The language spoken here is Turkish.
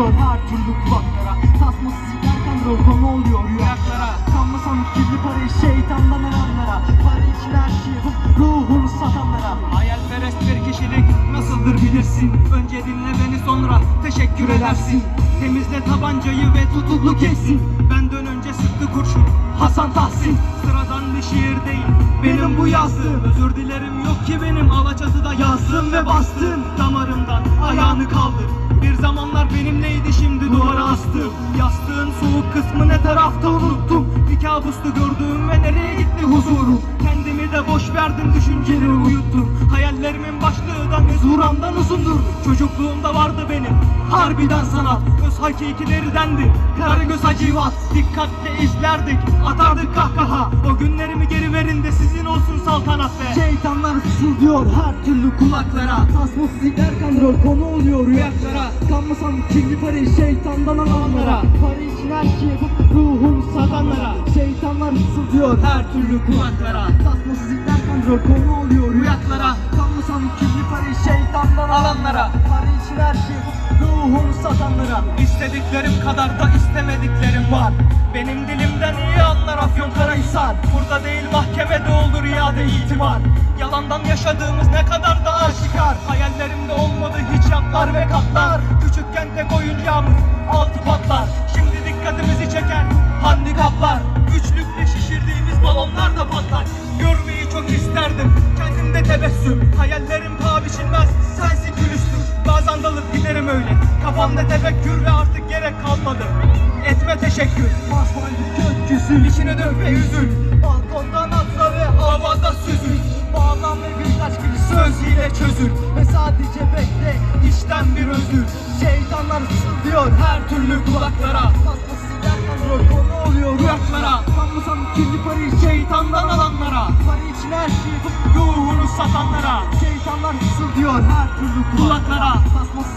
sızlıyor her türlü kulaklara. Tasması sikerken rol konu oluyor rüyaklara Kanmasan kirli parayı şeytandan alanlara. Para için her şeyi ruhunu satanlara. Hayalperest bir kişilik nasıldır bilirsin. Önce dinle beni sonra teşekkür edersin. Temizle tabancayı ve tutuklu kessin Benden önce sıktı kurşun Hasan Tahsin. Sıradan bir şiir değil benim bu yazdığım. Özür dilerim yok ki benim Alaçatı'da yazdığım ve bastığım. Damarımdan ayağını kaldır. Bir zamanlar benimleydi şimdi? Duvara astım Yastığın soğuk kısmı ne tarafta unuttum? Bir kabustu gördüğüm ve nereye gitti huzurum? Kendimi de boş verdim düşünceleri uyuttum. Hayallerimin başlığı da mezuramdan uzundur. Çocukluğumda vardı benim harbiden sanat. Öz hakikileridendi Karagöz Hacivat. Dikkatle izlerdik atardık kahkaha. O günlerimi geri verin de sizin olsun saltanat be. Şeytanlar fısıldıyor her türlü kulaklara? Tasması sikerken rol konu oluyor rüyaklara. Kanmasan kirli parayı şeytandan alanlara Para için her şeyi ruhunu satanlara. Şeytanlar fısıldıyor Her türlü kulaklara? Tasması sikerken rol konu oluyor Rüyaklara. Kanmasan kirli parayı şeytandan alanlara Para için her şeyi ruhunu satanlara. İstediklerim kadar da istemediklerim var. Benim dilimden iyi anlar Afyonkarahisar Burada değil iade itibar. Yalandan yaşadığımız ne kadar da aşikar. Hayallerimde olmadı hiç yatlar ve katlar. Küçükken tek oyuncağımız altı patlar. Şimdi dikkatimizi çeken handikaplar. Üçlükle şişirdiğimiz balonlar da patlar. Görmeyi çok isterdim. Kendimde tebessüm. Hayallerim paha biçilmez. Sensin külüstüm Bazen dalıp giderim öyle. Kafamda tefekkür ve artık gerek kalmadı. Etme teşekkür. Basmaydı gökyüzü. İçine dök ve üzül çözül Ve sadece bekle İçten bir özür. Şeytanlar fısıldıyor Her türlü kulaklara. Tasması sikerken rol konu oluyor Rüyaklara. Sanmasam kirli parayı Şeytandan alanlara. Para için her şeyi Ruhunu satanlara. Şeytanlar fısıldıyor her türlü Kulaklara. Tasması